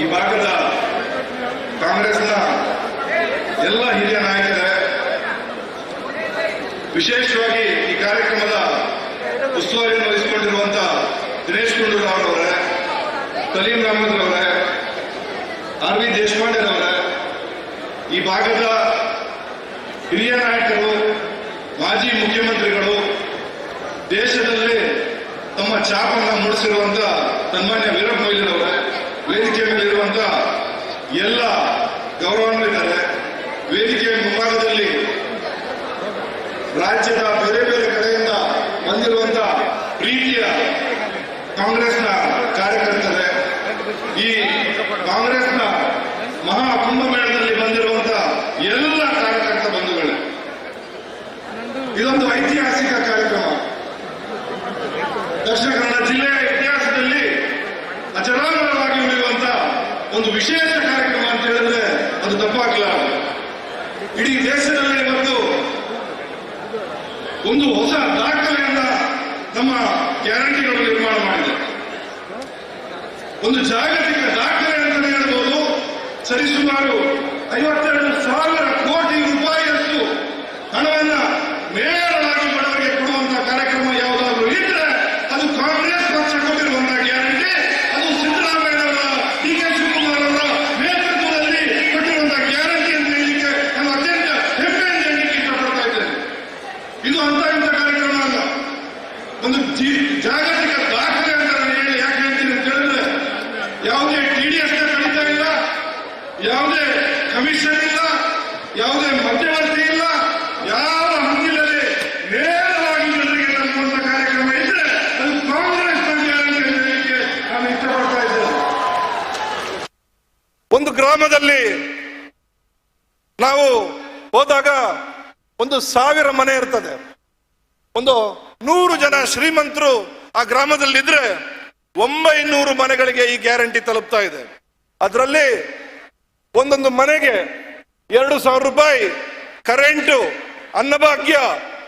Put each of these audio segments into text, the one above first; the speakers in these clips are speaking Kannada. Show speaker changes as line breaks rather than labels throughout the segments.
ಈ ಭಾಗದ ಕಾಂಗ್ರೆಸ್ನ ಎಲ್ಲ ಹಿರಿಯ ನಾಯಕರೇ, ವಿಶೇಷವಾಗಿ ಈ ಕಾರ್ಯಕ್ರಮದ ಉಸ್ತುವಾರಿಯನ್ನು ವಹಿಸಿಕೊಂಡಿರುವಂತಹ ದಿನೇಶ್ ಗುಂಡೂರಾವ್ ಅವರೇ ಕಲೀಂ ಅಹಮದ್ ಅವರೇ ಆರ್ ವಿ ದೇಶಪಾಂಡೆ ಅವರೇ ಈ ಭಾಗದ ಹಿರಿಯ ನಾಯಕರು, ಮಾಜಿ ಮುಖ್ಯಮಂತ್ರಿಗಳು, ದೇಶದಲ್ಲಿ ತಮ್ಮ ಛಾಪನ್ನ ಮೂಡಿಸಿರುವಂತಹ ಸನ್ಮಾನ್ಯ ವೀರಪ್ಪ ಮೊಯ್ಲಿರವರೇ ವೇದಿಕೆ ಮೇಲಿರುವಂತ ಎಲ್ಲ ಗೌರವಾನ್ವಿತರೆ ವೇದಿಕೆಯ ಮುಂಭಾಗದಲ್ಲಿ ರಾಜ್ಯದ ಬೇರೆ ಬೇರೆ ಕಡೆಯಿಂದ ಬಂದಿರುವಂತ ಪ್ರೀತಿಯ ಕಾಂಗ್ರೆಸ್ನ ಕಾರ್ಯಕರ್ತರೆ ಈ ಕಾಂಗ್ರೆಸ್ನ ಮಹಾ ಕುಂಭಮೇಳದಲ್ಲಿ ಬಂದಿರುವಂತ ಎಲ್ಲ ಕಾರ್ಯಕರ್ತ ಬಂಧುಗಳೇ ಇದೊಂದು ಐತಿಹಾಸಿಕ ಕಾರ್ಯಕ್ರಮ ದಕ್ಷಿಣ ಕನ್ನಡ ಜಿಲ್ಲೆಯ ಇತಿಹಾಸದಲ್ಲಿ ಅಚರಾಮರವಾಗಿ ಉಳಿಯುವಂತ ಒಂದು ವಿಶೇಷ ಕಾರ್ಯಕ್ರಮ ಅಂತ ಹೇಳಿದ್ರೆ ಅದು ತಪ್ಪಾಗಲ್ಲ ಇಡೀ ದೇಶದಲ್ಲಿ ಇವತ್ತು ಒಂದು ಹೊಸ ದಾಖಲೆಯನ್ನ ನಮ್ಮ ಗ್ಯಾರಂಟಿಗಳು ನಿರ್ಮಾಣ ಮಾಡಿದೆ ಒಂದು ಜಾಗತಿಕ ದಾಖಲೆ ಅಂತಲೇ ಹೇಳ್ಬೋದು. ಸರಿಸುಮಾರು ಐವತ್ತೆರಡು ಸಾವಿರ ಕೋಟಿ ರೂಪಾಯಿಯಷ್ಟು ಹಣವನ್ನ ನೇರವಾಗಿ ಬಡವರಿಗೆ ಕೊಡುವಂತಹ ಕಾರ್ಯಕ್ರಮ ಯಾವುದಾದ್ರೂ ಇದ್ರೆ ಅದು ಕಾಂಗ್ರೆಸ್ ಪಕ್ಷ ಕೊಟ್ಟಿರುವಂತಹ ಗ್ಯಾರಂಟಿ ಅದು ಸಿದ್ದರಾಮಯ್ಯನವರ ಡಿ ಕೆ ಶಿವಕುಮಾರ್ ಅವರ ನೇತೃತ್ವದಲ್ಲಿ ಕೊಟ್ಟಿರುವಂತಹ ಗ್ಯಾರಂಟಿ ಅಂತ ಹೇಳಲಿಕ್ಕೆ ನಾನು ಅತ್ಯಂತ ಹೆಮ್ಮೆಯಿಂದ ಹೇಳಲಿಕ್ಕೆ ಇಷ್ಟಪಡ್ತಾ ಇದ್ದೇನೆ ಇದು ಅಂತ ಇಂಥ ಕಾರ್ಯಕ್ರಮ ಅಲ್ಲ ಒಂದು ಜಿ- ಜಾಗತಿಕ ದಾಖಲೆ ಅಂತ ನಾನು ಹೇಳಿ ಯಾಕೆ ಹೇಳ್ತೀನಿ ಅಂತ ಹೇಳಿದ್ರೆ ಯಾವುದೇ ಟಿಡಿಎಸ್ ಕಡಿತ ಇಲ್ಲ ಯಾವುದೇ ಕಮಿಷನ್ ಇಲ್ಲ, ಯಾವುದೇ ಮಧ್ಯವರ್ತಿ ಇಲ್ಲ, ಯಾರ ಹಂಗಿಲ್ಲದೆ ನೇರವಾಗಿ ಜನರಿಗೆ ತಲುಪುವಂತ ಕಾರ್ಯಕ್ರಮ ಇದ್ರೆ ಅದು ಕಾಂಗ್ರೆಸ್ ಹೇಳಲಿಕ್ಕೆ ನಾನು ಇಷ್ಟಪಡ್ತಾ ಇದ್ದೇನೆ.
ಒಂದು ಗ್ರಾಮದಲ್ಲಿ ನಾವು ಹೋದಾಗ ಒಂದು ಸಾವಿರ ಮನೆ ಇರ್ತದೆ. ಒಂದು ನೂರು ಜನ ಶ್ರೀಮಂತರು ಆ ಗ್ರಾಮದಲ್ಲಿದ್ರೆ ಒಂಬೈನೂರು ಮನೆಗಳಿಗೆ ಈ ಗ್ಯಾರಂಟಿ ತಲುಪ್ತಾ ಇದೆ. ಅದರಲ್ಲಿ ಒಂದೊಂದು ಮನೆಗೆ ಎರಡು ಸಾವಿರ ರೂಪಾಯಿ, ಕರೆಂಟು, ಅನ್ನಭಾಗ್ಯ,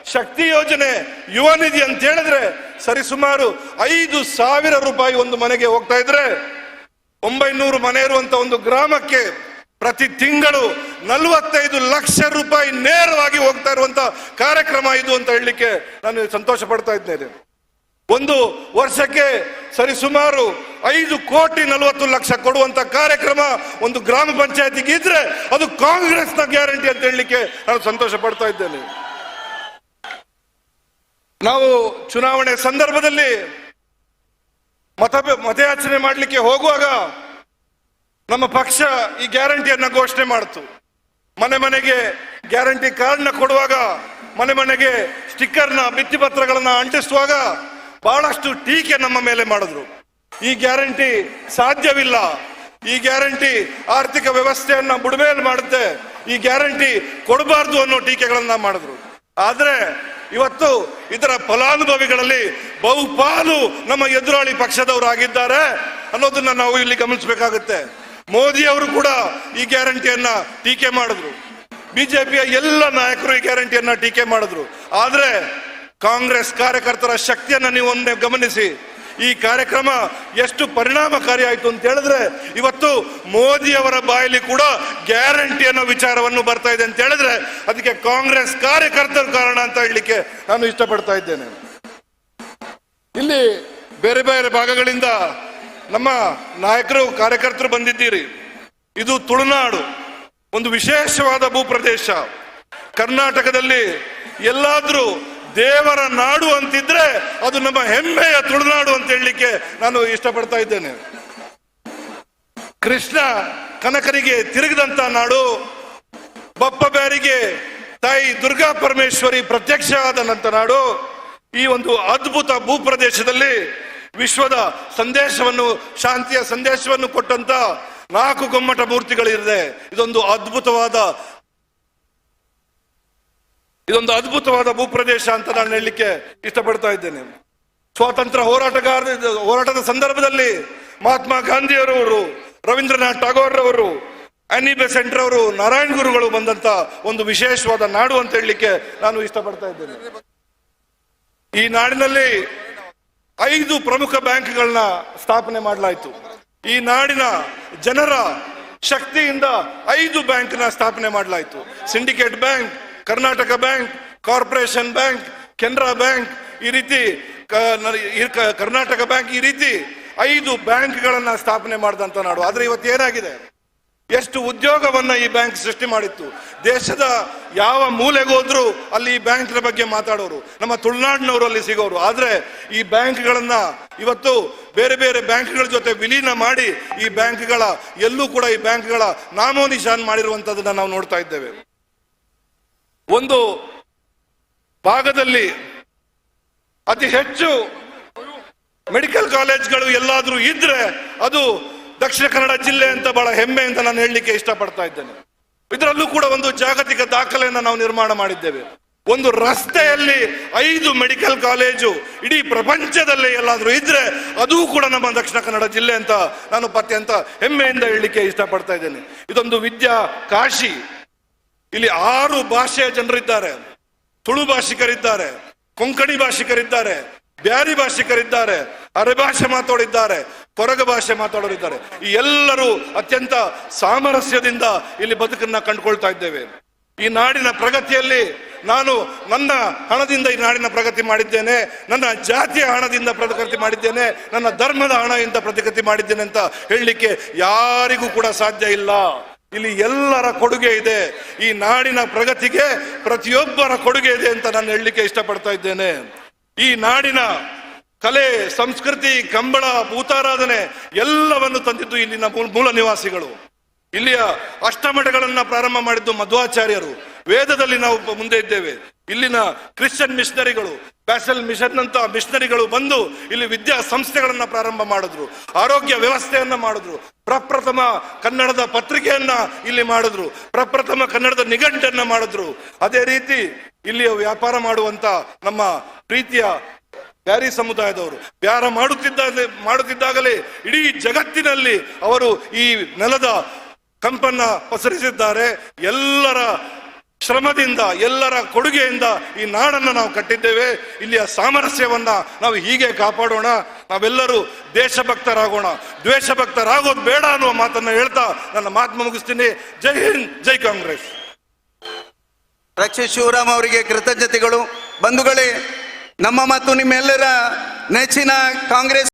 ಶಕ್ತಿ ಯೋಜನೆ, ಯುವ ನಿಧಿ ಅಂತ ಹೇಳಿದ್ರೆ ಸರಿಸುಮಾರು ಐದು ಸಾವಿರ ರೂಪಾಯಿ ಒಂದು ಮನೆಗೆ ಹೋಗ್ತಾ ಇದ್ರೆ ಒಂಬೈನೂರು ಮನೆ ಇರುವಂತ ಒಂದು ಗ್ರಾಮಕ್ಕೆ ಪ್ರತಿ ತಿಂಗಳು ನಲವತ್ತೈದು ಲಕ್ಷ ರೂಪಾಯಿ ನೇರವಾಗಿ ಹೋಗ್ತಾ ಇರುವಂತ ಕಾರ್ಯಕ್ರಮ ಇದು ಅಂತ ಹೇಳಲಿಕ್ಕೆ ನಾನು ಸಂತೋಷ ಪಡ್ತಾ ಇದ್ದೇನೆ. ಒಂದು ವರ್ಷಕ್ಕೆ ಸರಿಸುಮಾರು ಐದು ಕೋಟಿ ನಲವತ್ತು ಲಕ್ಷ ಕೊಡುವಂತ ಕಾರ್ಯಕ್ರಮ ಒಂದು ಗ್ರಾಮ ಪಂಚಾಯತಿಗೆ ಇದ್ರೆ ಅದು ಕಾಂಗ್ರೆಸ್ನ ಗ್ಯಾರಂಟಿ ಅಂತ ಹೇಳಲಿಕ್ಕೆ ನಾನು ಸಂತೋಷ ಪಡ್ತಾ ಇದ್ದೇನೆ. ನಾವು ಚುನಾವಣೆ ಸಂದರ್ಭದಲ್ಲಿ ಮತ ಮತಯಾಚನೆ ಮಾಡಲಿಕ್ಕೆ ಹೋಗುವಾಗ ನಮ್ಮ ಪಕ್ಷ ಈ ಗ್ಯಾರಂಟಿಯನ್ನ ಘೋಷಣೆ ಮಾಡಿತು. ಮನೆ ಮನೆಗೆ ಗ್ಯಾರಂಟಿ ಕಾರ್ಡ್ನ ಕೊಡುವಾಗ ಮನೆ ಮನೆಗೆ ಸ್ಟಿಕ್ಕರ್ನ, ಭಿತ್ತಿಪತ್ರಗಳನ್ನ ಅಂಟಿಸುವಾಗ ಬಹಳಷ್ಟು ಟೀಕೆ ನಮ್ಮ ಮೇಲೆ ಮಾಡಿದ್ರು. ಈ ಗ್ಯಾರಂಟಿ ಸಾಧ್ಯವಿಲ್ಲ. ಈ ಗ್ಯಾರಂಟಿ ಆರ್ಥಿಕ ವ್ಯವಸ್ಥೆಯನ್ನ ಬುಡಮೇಲೆ ಮಾಡುತ್ತೆ. ಈ ಗ್ಯಾರಂಟಿ ಕೊಡಬಾರ್ದು ಅನ್ನೋ ಟೀಕೆಗಳನ್ನ ಮಾಡಿದ್ರು. ಆದ್ರೆ ಇವತ್ತು ಇದರ ಫಲಾನುಭವಿಗಳಲ್ಲಿ ಬಹುಪಾಲು ನಮ್ಮ ಎದುರಾಳಿ ಪಕ್ಷದವರಾಗಿದ್ದಾರೆ ಅನ್ನೋದನ್ನ ನಾವು ಇಲ್ಲಿ ಗಮನಿಸಬೇಕಾಗುತ್ತೆ. ಮೋದಿ ಅವರು ಕೂಡ ಈ ಗ್ಯಾರಂಟಿಯನ್ನ ಟೀಕೆ ಮಾಡಿದ್ರು. ಬಿಜೆಪಿಯ ಎಲ್ಲ ನಾಯಕರು ಈ ಗ್ಯಾರಂಟಿಯನ್ನ ಟೀಕೆ ಮಾಡಿದ್ರು. ಆದ್ರೆ ಕಾಂಗ್ರೆಸ್ ಕಾರ್ಯಕರ್ತರ ಶಕ್ತಿಯನ್ನು ನೀವು ಒಮ್ಮೆ ಗಮನಿಸಿ. ಈ ಕಾರ್ಯಕ್ರಮ ಎಷ್ಟು ಪರಿಣಾಮಕಾರಿ ಆಯಿತು ಅಂತ ಹೇಳಿದ್ರೆ, ಇವತ್ತು ಮೋದಿಯವರ ಬಾಯಲ್ಲಿ ಕೂಡ ಗ್ಯಾರಂಟಿ ಅನ್ನೋ ವಿಚಾರವನ್ನು ಬರ್ತಾ ಇದೆ ಅಂತ ಹೇಳಿದ್ರೆ, ಅದಕ್ಕೆ ಕಾಂಗ್ರೆಸ್ ಕಾರ್ಯಕರ್ತರ ಕಾರಣ ಅಂತ ಹೇಳಲಿಕ್ಕೆ ನಾನು ಇಷ್ಟಪಡ್ತಾ ಇದ್ದೇನೆ. ಇಲ್ಲಿ ಬೇರೆ ಬೇರೆ ಭಾಗಗಳಿಂದ ನಮ್ಮ ನಾಯಕರು, ಕಾರ್ಯಕರ್ತರು ಬಂದಿದ್ದೀರಿ. ಇದು ತುಳುನಾಡು, ಒಂದು ವಿಶೇಷವಾದ ಭೂಪ್ರದೇಶ. ಕರ್ನಾಟಕದಲ್ಲಿ ಎಲ್ಲಾದ್ರೂ ದೇವರ ನಾಡು ಅಂತಿದ್ರೆ ಅದು ನಮ್ಮ ಹೆಮ್ಮೆಯ ತುಳುನಾಡು ಅಂತ ಹೇಳಲಿಕ್ಕೆ ನಾನು ಇಷ್ಟಪಡ್ತಾ ಇದ್ದೇನೆ. ಕೃಷ್ಣ ಕನಕರಿಗೆ ತಿರುಗಿದಂತ ನಾಡು ಬಪ್ಪ ಬ್ಯಾರಿಗೆ ತಾಯಿ ದುರ್ಗಾ ಪರಮೇಶ್ವರಿ ಪ್ರತ್ಯಕ್ಷ ಆದಂತ ನಾಡು. ಈ ಒಂದು ಅದ್ಭುತ ಭೂಪ್ರದೇಶದಲ್ಲಿ ವಿಶ್ವದ ಸಂದೇಶವನ್ನು, ಶಾಂತಿಯ ಸಂದೇಶವನ್ನು ಕೊಟ್ಟಂತ ನಾಲ್ಕು ಗೊಮ್ಮಟ ಮೂರ್ತಿಗಳಿದೆ. ಇದೊಂದು ಅದ್ಭುತವಾದ ಇದೊಂದು ಅದ್ಭುತವಾದ ಭೂಪ್ರದೇಶ ಅಂತ ನಾನು ಹೇಳಲಿಕ್ಕೆ ಇಷ್ಟಪಡ್ತಾ ಇದ್ದೇನೆ. ಸ್ವಾತಂತ್ರ್ಯ ಹೋರಾಟಗಾರ ಹೋರಾಟದ ಸಂದರ್ಭದಲ್ಲಿ ಮಹಾತ್ಮ ಗಾಂಧಿಯವರವರು, ರವೀಂದ್ರನಾಥ್ ಟಾಗೋರ್ ಅವರು ಅನಿ ಬೆಸೆಂಟ್ ಅವರು ನಾರಾಯಣ್ ಗುರುಗಳು ಬಂದಂತ ಒಂದು ವಿಶೇಷವಾದ ನಾಡು ಅಂತ ಹೇಳಲಿಕ್ಕೆ ನಾನು ಇಷ್ಟಪಡ್ತಾ ಇದ್ದೇನೆ. ಈ ನಾಡಿನಲ್ಲಿ ಐದು ಪ್ರಮುಖ ಬ್ಯಾಂಕ್ಗಳನ್ನ ಸ್ಥಾಪನೆ ಮಾಡಲಾಯಿತು. ಈ ನಾಡಿನ ಜನರ ಶಕ್ತಿಯಿಂದ ಐದು ಬ್ಯಾಂಕ್ನ ಸ್ಥಾಪನೆ ಮಾಡಲಾಯಿತು. Syndicate Bank Karnataka Bank, Corporation Bank, Canara Bank ಈ ರೀತಿ ಕರ್ನಾಟಕ ಬ್ಯಾಂಕ್ ಈ ರೀತಿ ಐದು ಬ್ಯಾಂಕ್ಗಳನ್ನ ಸ್ಥಾಪನೆ ಮಾಡಿದಂತ ನಾಡು. ಆದ್ರೆ ಇವತ್ತು ಏನಾಗಿದೆ? ಎಷ್ಟು ಉದ್ಯೋಗವನ್ನ ಈ ಬ್ಯಾಂಕ್ ಸೃಷ್ಟಿ ಮಾಡಿತ್ತು. ದೇಶದ ಯಾವ ಮೂಲೆಗೋದ್ರು ಅಲ್ಲಿ ಈ ಬ್ಯಾಂಕ್ನ ಬಗ್ಗೆ ಮಾತಾಡೋರು. ನಮ್ಮ ತುಳುನಾಡಿನವರು ಅಲ್ಲಿ ಸಿಗೋರು. ಆದ್ರೆ ಈ ಬ್ಯಾಂಕ್ಗಳನ್ನ ಇವತ್ತು ಬೇರೆ ಬೇರೆ ಬ್ಯಾಂಕ್ಗಳ ಜೊತೆ ವಿಲೀನ ಮಾಡಿ ಈ ಬ್ಯಾಂಕ್ಗಳ, ಎಲ್ಲೂ ಕೂಡ ಈ ಬ್ಯಾಂಕ್ಗಳ ನಾಮೋ ನಿಶಾನ್ ಮಾಡಿರುವಂತದನ್ನ ನಾವು ನೋಡ್ತಾ ಇದ್ದೇವೆ. ಒಂದು ಭಾಗದಲ್ಲಿ ಅತಿ ಹೆಚ್ಚು ಮೆಡಿಕಲ್ ಕಾಲೇಜ್ಗಳು ಎಲ್ಲಾದರೂ ಇದ್ರೆ ಅದು ದಕ್ಷಿಣ ಕನ್ನಡ ಜಿಲ್ಲೆ ಅಂತ ಬಹಳ ಹೆಮ್ಮೆಯಿಂದ ನಾನು ಹೇಳಲಿಕ್ಕೆ ಇಷ್ಟಪಡ್ತಾ ಇದ್ದೇನೆ. ಇದರಲ್ಲೂ ಕೂಡ ಒಂದು ಜಾಗತಿಕ ದಾಖಲೆಯನ್ನು ನಾವು ನಿರ್ಮಾಣ ಮಾಡಿದ್ದೇವೆ. ಒಂದು ರಸ್ತೆಯಲ್ಲಿ ಐದು ಮೆಡಿಕಲ್ ಕಾಲೇಜು ಇಡೀ ಪ್ರಪಂಚದಲ್ಲೇ ಎಲ್ಲಾದರೂ ಇದ್ರೆ ಅದೂ ಕೂಡ ನಮ್ಮ ದಕ್ಷಿಣ ಕನ್ನಡ ಜಿಲ್ಲೆ ಅಂತ ನಾನು ಅತ್ಯಂತ ಹೆಮ್ಮೆಯಿಂದ ಹೇಳಲಿಕ್ಕೆ ಇಷ್ಟಪಡ್ತಾ ಇದ್ದೇನೆ. ಇದೊಂದು ವಿದ್ಯಾ ಕಾಶಿ ಇಲ್ಲಿ ಆರು ಭಾಷೆಯ ಜನರಿದ್ದಾರೆ. ತುಳು ಭಾಷಿಕರಿದ್ದಾರೆ, ಕೊಂಕಣಿ ಭಾಷಿಕರಿದ್ದಾರೆ, ಬ್ಯಾರಿ ಭಾಷಿಕರಿದ್ದಾರೆ, ಅರೆ ಭಾಷೆ ಮಾತಾಡಿದ್ದಾರೆ, ಕೊರಗ ಭಾಷೆ ಮಾತಾಡೋರಿದ್ದಾರೆ. ಈ ಎಲ್ಲರೂ ಅತ್ಯಂತ ಸಾಮರಸ್ಯದಿಂದ ಇಲ್ಲಿ ಬದುಕನ್ನ ಕಂಡುಕೊಳ್ತಾ ಇದ್ದೇವೆ. ಈ ನಾಡಿನ ಪ್ರಗತಿಯಲ್ಲಿ ನಾನು ನನ್ನ ಹಣದಿಂದ ಈ ನಾಡಿನ ಪ್ರಗತಿ ಮಾಡಿದ್ದೇನೆ, ನನ್ನ ಜಾತಿಯ ಹಣದಿಂದ ಪ್ರಗತಿ ಮಾಡಿದ್ದೇನೆ, ನನ್ನ ಧರ್ಮದ ಹಣದಿಂದ ಪ್ರಗತಿ ಮಾಡಿದ್ದೇನೆ ಅಂತ ಹೇಳಲಿಕ್ಕೆ ಯಾರಿಗೂ ಕೂಡ ಸಾಧ್ಯ ಇಲ್ಲ. ಇಲ್ಲಿ ಎಲ್ಲರ ಕೊಡುಗೆ ಇದೆ. ಈ ನಾಡಿನ ಪ್ರಗತಿಗೆ ಪ್ರತಿಯೊಬ್ಬರ ಕೊಡುಗೆ ಇದೆ ಅಂತ ನಾನು ಹೇಳಲಿಕ್ಕೆ ಇಷ್ಟಪಡ್ತಾ ಇದ್ದೇನೆ. ಈ ನಾಡಿನ ಕಲೆ, ಸಂಸ್ಕೃತಿ, ಕಂಬಳ, ಭೂತಾರಾಧನೆ ಎಲ್ಲವನ್ನು ತಂದಿದ್ದು ಇಲ್ಲಿನ ಮೂಲ- ನಿವಾಸಿಗಳು. ಇಲ್ಲಿಯ ಅಷ್ಟಮಠಗಳನ್ನ ಪ್ರಾರಂಭ ಮಾಡಿದ್ದು ಮಧ್ವಾಚಾರ್ಯರು. ವೇದದಲ್ಲಿ ನಾವು ಮುಂದೆ ಇದ್ದೇವೆ. ಇಲ್ಲಿನ ಕ್ರಿಶ್ಚಿಯನ್ ಮಿಷನರಿಗಳು, ಬ್ಯಾಸಲ್ ಮಿಷನ್ ಅಂತ ಮಿಷನರಿಗಳು ಬಂದು ಇಲ್ಲಿ ವಿದ್ಯಾ ಸಂಸ್ಥೆಗಳನ್ನ ಪ್ರಾರಂಭ ಮಾಡಿದ್ರು, ಆರೋಗ್ಯ ವ್ಯವಸ್ಥೆಯನ್ನ ಮಾಡಿದ್ರು, ಪ್ರಪ್ರಥಮ ಕನ್ನಡದ ಪತ್ರಿಕೆಯನ್ನ ಇಲ್ಲಿ ಮಾಡಿದ್ರು, ಪ್ರಪ್ರಥಮ ಕನ್ನಡದ ನಿಘಂಟನ್ನ ಮಾಡಿದ್ರು. ಅದೇ ರೀತಿ ಇಲ್ಲಿ ವ್ಯಾಪಾರ ಮಾಡುವಂತ ನಮ್ಮ ಪ್ರೀತಿಯ ಬ್ಯಾರಿ ಸಮುದಾಯದವರು ವ್ಯಾರ ಮಾಡುತ್ತಿದ್ದ ಮಾಡುತ್ತಿದ್ದಾಗಲೇ ಇಡೀ ಜಗತ್ತಿನಲ್ಲಿ ಅವರು ಈ ನೆಲದ ಕಂಪನ್ನ ಪಸರಿಸಿದ್ದಾರೆ. ಎಲ್ಲರ ಶ್ರಮದಿಂದ, ಎಲ್ಲರ ಕೊಡುಗೆಯಿಂದ ಈ ನಾಡನ್ನ ನಾವು ಕಟ್ಟಿದ್ದೇವೆ. ಇಲ್ಲಿಯ ಸಾಮರಸ್ಯವನ್ನ ನಾವು ಹೀಗೆ ಕಾಪಾಡೋಣ. ನಾವೆಲ್ಲರೂ ದೇಶಭಕ್ತರಾಗೋಣ. ದ್ವೇಷಭಕ್ತರಾಗೋದು ಬೇಡ ಅನ್ನುವ ಮಾತನ್ನ ಹೇಳ್ತಾ ನನ್ನ ಮಾತು ಮುಗಿಸ್ತೀನಿ. ಜೈ ಹಿಂದ್, ಜೈ ಕಾಂಗ್ರೆಸ್.
ರಕ್ಷಿತ್ ಶಿವರಾಮ್ ಅವರಿಗೆ ಕೃತಜ್ಞತೆಗಳು. ಬಂಧುಗಳೇ, ನಮ್ಮ ಮತ್ತು ನಿಮ್ಮೆಲ್ಲರ ನೆಚ್ಚಿನ ಕಾಂಗ್ರೆಸ್